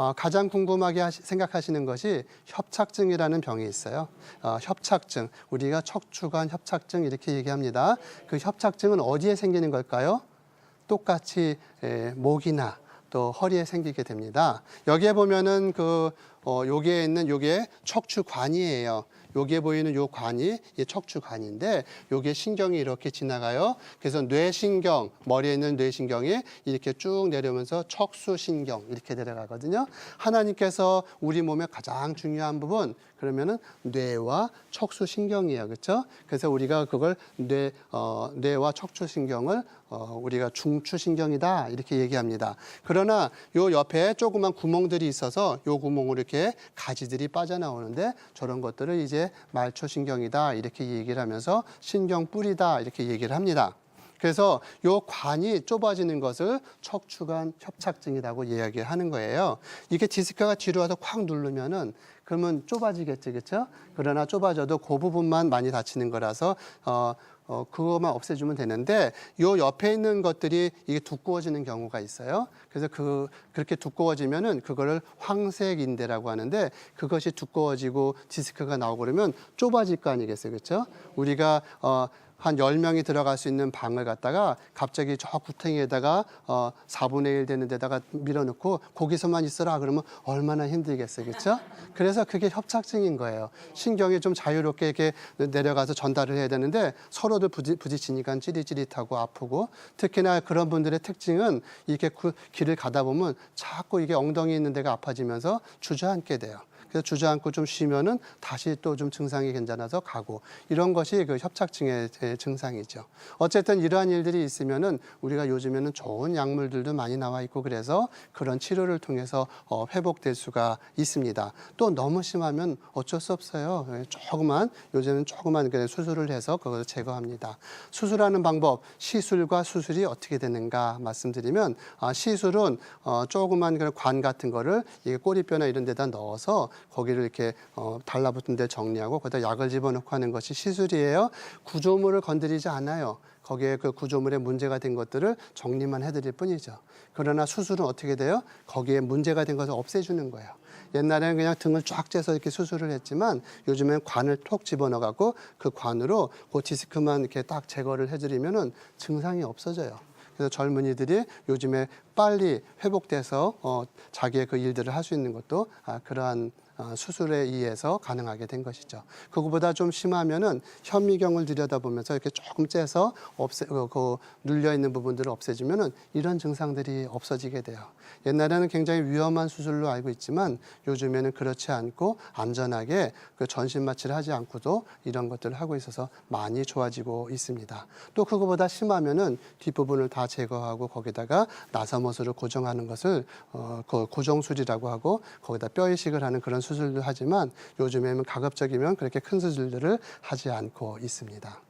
어, 가장 궁금하게 하시- 생각하시는 것이 협착증이라는 병이 있어요. 어, 협착증, 우리가 척추관 협착증 이렇게 얘기합니다. 그 협착증은 어디에 생기는 걸까요? 똑같이 에, 목이나 또 허리에 생기게 됩니다. 여기에 보면은 그 어, 여기에 있는 요게 척추관이에요. 여기에 보이는 요 관이 이 척추관인데 요게 신경이 이렇게 지나가요. 그래서 뇌신경, 머리에 있는 뇌신경이 이렇게 쭉 내려오면서 척수신경 이렇게 내려가거든요. 하나님께서 우리 몸의 가장 중요한 부분 그러면은 뇌와 척수신경이에요. 그렇죠? 그래서 우리가 그걸 뇌 어, 뇌와 척추신경을 어, 우리가 중추신경이다 이렇게 얘기합니다. 그러나 요 옆에 조그만 구멍들이 있어서 요 구멍으로 이렇게 가지들이 빠져나오는데 저런 것들을 이제 말초신경이다 이렇게 얘기를 하면서 신경 뿌리다 이렇게 얘기를 합니다. 그래서 요 관이 좁아지는 것을 척추관 협착증이라고 이야기하는 거예요. 이게 디스크가 뒤로 와서 콱 누르면은 그러면 좁아지겠죠, 그렇죠? 그러나 좁아져도 그 부분만 많이 다치는 거라서 어, 어, 그거만 없애주면 되는데 요 옆에 있는 것들이 이게 두꺼워지는 경우가 있어요. 그래서 그 그렇게 두꺼워지면은 그거를 황색 인대라고 하는데 그것이 두꺼워지고 디스크가 나오고 그러면 좁아질 거 아니겠어요, 그렇죠? 우리가 어, 한 열명이 들어갈 수 있는 방을 갖다가 갑자기 저 구탱이에다가 어, 4분의 1 되는 데다가 밀어넣고 거기서만 있어라 그러면 얼마나 힘들겠어요. 그렇죠? 그래서 그게 협착증인 거예요. 신경이 좀 자유롭게 이렇게 내려가서 전달을 해야 되는데 서로들 부딪, 부딪히니까 찌릿찌릿하고 아프고 특히나 그런 분들의 특징은 이렇게 그 길을 가다 보면 자꾸 이게 엉덩이 있는 데가 아파지면서 주저앉게 돼요. 그래서 주저앉고 좀 쉬면은 다시 또 좀 증상이 괜찮아서 가고 이런 것이 그 협착증의 제 증상이죠. 어쨌든 이러한 일들이 있으면은 우리가 요즘에는 좋은 약물들도 많이 나와 있고 그래서 그런 치료를 통해서 어, 회복될 수가 있습니다. 또 너무 심하면 어쩔 수 없어요. 예, 조그만 요즘은 조그만 그 수술을 해서 그걸 제거합니다. 수술하는 방법 시술과 수술이 어떻게 되는가 말씀드리면 아, 시술은 어, 조그만 그관 같은 거를 꼬리뼈나 이런 데다 넣어서 거기를 이렇게 어, 달라붙은 데 정리하고 거기다 약을 집어넣고 하는 것이 시술이에요. 구조물을 건드리지 않아요. 거기에 그 구조물에 문제가 된 것들을 정리만 해드릴 뿐이죠. 그러나 수술은 어떻게 돼요? 거기에 문제가 된 것을 없애주는 거예요. 옛날에는 그냥 등을 쫙 째서 이렇게 수술을 했지만 요즘엔 관을 톡 집어넣어 갖고 그 관으로 그 디스크만 이렇게 딱 제거를 해드리면은 증상이 없어져요. 그래서 젊은이들이 요즘에 빨리 회복돼서 어, 자기의 그 일들을 할 수 있는 것도 아, 그러한 어, 수술에 의해서 가능하게 된 것이죠. 그거보다 좀 심하면은 현미경을 들여다보면서 이렇게 조금 째서 없애 그, 그 눌려 있는 부분들을 없애주면은 이런 증상들이 없어지게 돼요. 옛날에는 굉장히 위험한 수술로 알고 있지만 요즘에는 그렇지 않고 안전하게 그 전신 마취를 하지 않고도 이런 것들을 하고 있어서 많이 좋아지고 있습니다. 또 그거보다 심하면은 뒷부분을 다 제거하고 거기다가 나사 못으로 고정하는 것을 어, 그 고정술이라고 하고 거기다 뼈 이식을 하는 그런 수술도 하지만 요즘에는 가급적이면 그렇게 큰 수술들을 하지 않고 있습니다.